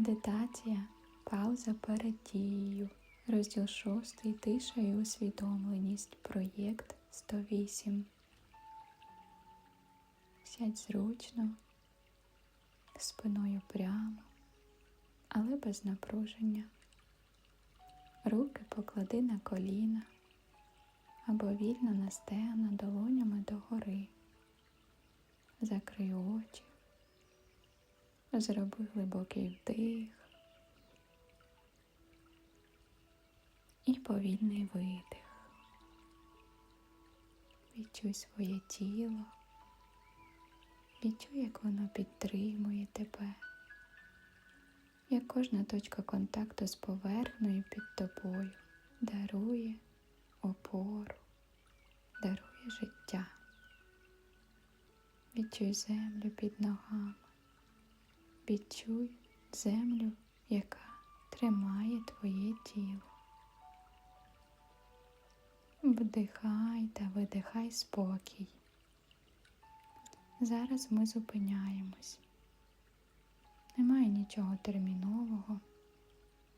Медитація пауза перед дією. Розділ 6. Тиша і усвідомленість. Проєкт 108. Сядь зручно, спиною прямо, але без напруження. Руки поклади на коліна або вільно на стегна долонями догори. Закрий очі. Зроби глибокий вдих і повільний видих. Відчуй своє тіло, відчуй, як воно підтримує тебе, як кожна точка контакту з поверхнею під тобою дарує опору, дарує життя. Відчуй землю під ногами. Відчуй землю, яка тримає твоє тіло. Вдихай та видихай спокій. Зараз ми зупиняємось. Немає нічого термінового,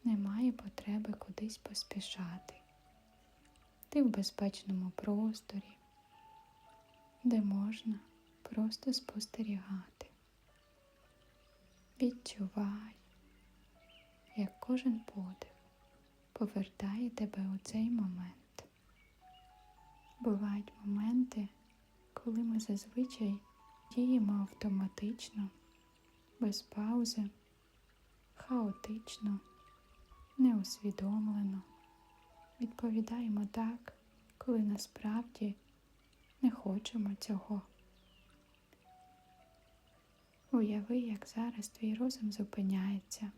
немає потреби кудись поспішати. Ти в безпечному просторі, де можна просто спостерігати. Відчувай, як кожен подих повертає тебе у цей момент. Бувають моменти, коли ми зазвичай діємо автоматично, без паузи, хаотично, неусвідомлено. Відповідаємо так, коли насправді не хочемо цього. Уяви, як зараз твій розум зупиняється,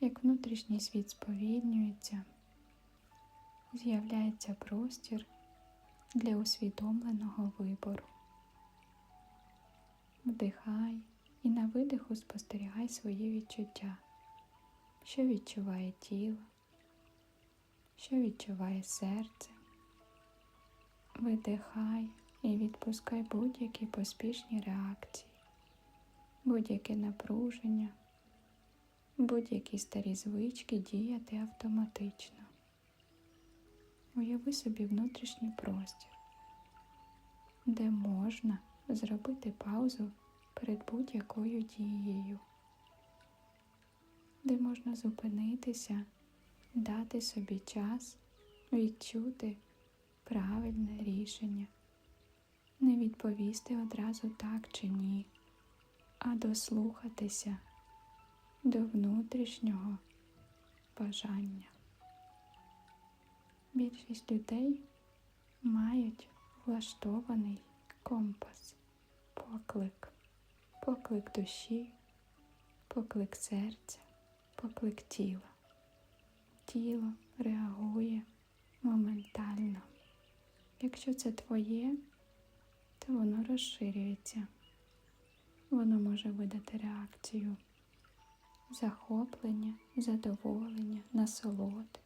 як внутрішній світ сповільнюється, з'являється простір для усвідомленого вибору. Вдихай і на видиху спостерігай свої відчуття, що відчуває тіло, що відчуває серце. Видихай і відпускай будь-які поспішні реакції будь-яке напруження, будь-які старі звички діяти автоматично. Уяви собі внутрішній простір, де можна зробити паузу перед будь-якою дією, де можна зупинитися, дати собі час відчути правильне рішення, не відповісти одразу так чи ні а дослухатися до внутрішнього бажання. Більшість людей мають влаштований компас, поклик, поклик душі, поклик серця, поклик тіла. Тіло реагує моментально. Якщо це твоє, то воно розширюється воно може видати реакцію захоплення, задоволення, насолод.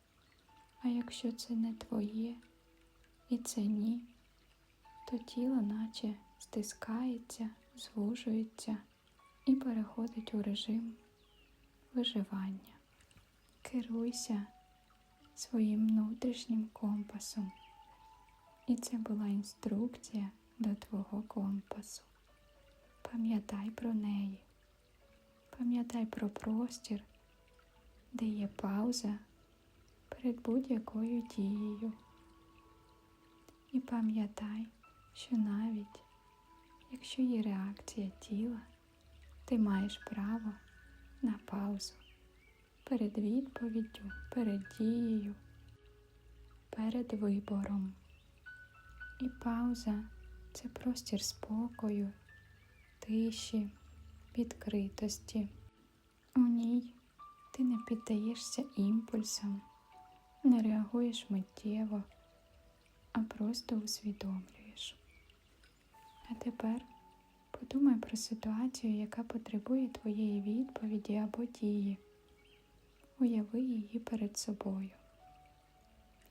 А якщо це не твоє і це ні, то тіло наче стискається, звужується і переходить у режим виживання. Керуйся своїм внутрішнім компасом. І це була інструкція до твого компасу. Пам'ятай про неї, пам'ятай про простір, де є пауза перед будь-якою дією. І пам'ятай, що навіть якщо є реакція тіла, ти маєш право на паузу перед відповіддю, перед дією, перед вибором. І пауза це простір спокою тиші, відкритості. У ній ти не піддаєшся імпульсам, не реагуєш миттєво, а просто усвідомлюєш. А тепер подумай про ситуацію, яка потребує твоєї відповіді або дії. Уяви її перед собою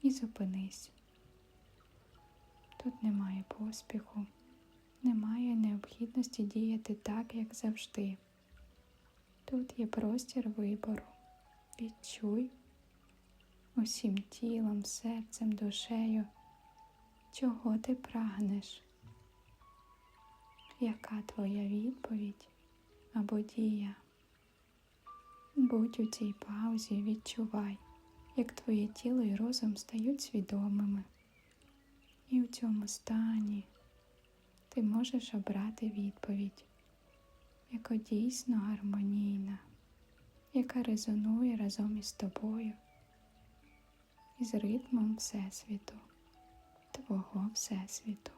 і зупинись. Тут немає поспіху немає необхідності діяти так, як завжди. Тут є простір вибору. Відчуй усім тілом, серцем, душею, чого ти прагнеш, яка твоя відповідь або дія. Будь у цій паузі, відчувай, як твоє тіло і розум стають свідомими. І в цьому стані ти можеш обрати відповідь, яка дійсно гармонійна, яка резонує разом із тобою, із ритмом Всесвіту, твого Всесвіту.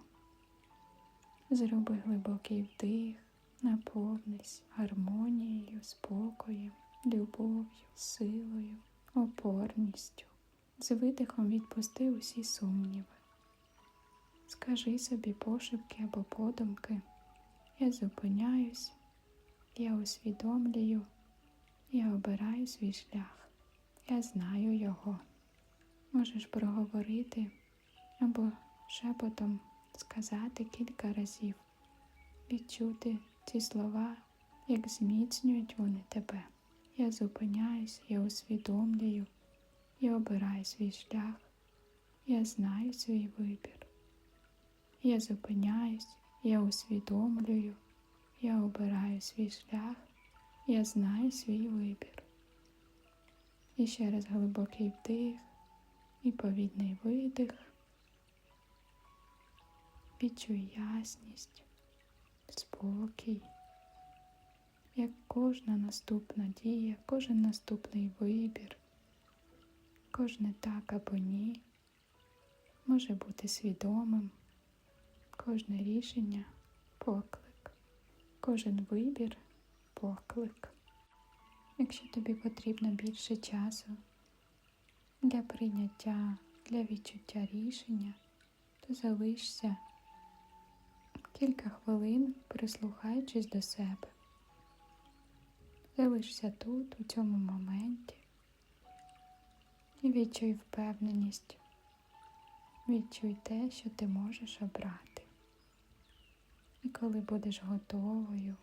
Зроби глибокий вдих, наповнись гармонією, спокоєм, любов'ю, силою, опорністю. З видихом відпусти усі сумніви. Скажи собі пошепки або подумки. Я зупиняюсь, я усвідомлюю, я обираю свій шлях, я знаю його. Можеш проговорити або шепотом сказати кілька разів, відчути ці слова, як зміцнюють вони тебе. Я зупиняюсь, я усвідомлюю, я обираю свій шлях, я знаю свій вибір. Я зупиняюсь, я усвідомлюю, я обираю свій шлях, я знаю свій вибір. І ще раз глибокий вдих і повільний видих. Відчуй ясність, спокій, як кожна наступна дія, кожен наступний вибір, кожне так або ні може бути свідомим. Кожне рішення поклик, кожен вибір поклик. Якщо тобі потрібно більше часу для прийняття, для відчуття рішення, то залишся кілька хвилин, прислухаючись до себе. Залишся тут, у цьому моменті, і відчуй впевненість, відчуй те, що ти можеш обрати. І коли будеш готовою,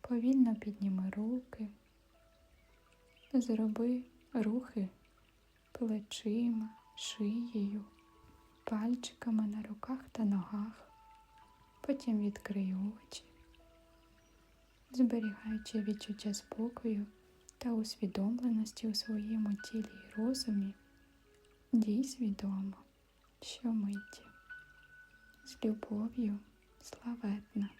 повільно підніми руки, зроби рухи плечима, шиєю, пальчиками на руках та ногах, потім відкрий очі, зберігаючи відчуття спокою та усвідомленості у своєму тілі і розумі, дій свідомо, що миті з любов'ю славетна.